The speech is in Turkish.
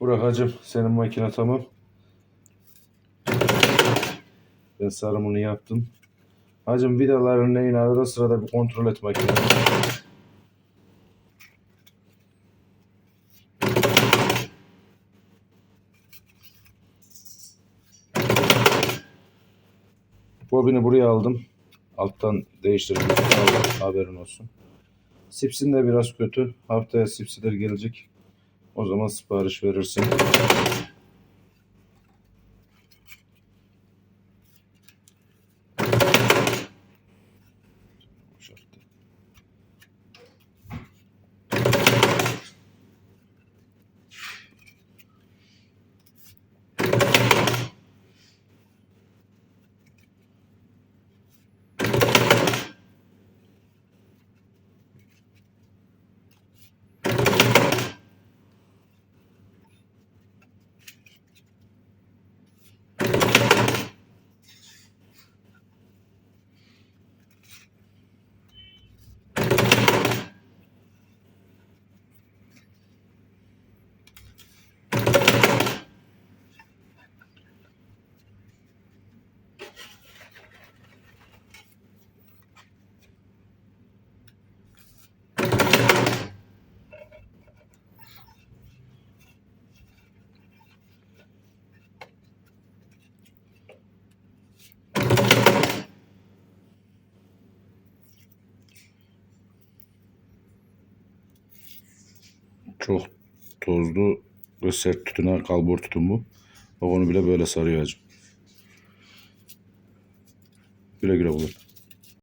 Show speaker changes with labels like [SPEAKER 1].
[SPEAKER 1] Burak hacım senin makine tamam. Ben sarımını yaptım. Hacım vidaların neyin arada sırada bir kontrol et makine. Bobini buraya aldım. Alttan değiştirdim. Haberin olsun. Sipsin de biraz kötü. Haftaya sipsiler gelecek. O zaman sipariş verirsin. Şartlı. Çok tozlu ve sert tütünen kalbur tütün bu. Bak onu bile böyle sarıyor hacım. Güle güle kullan.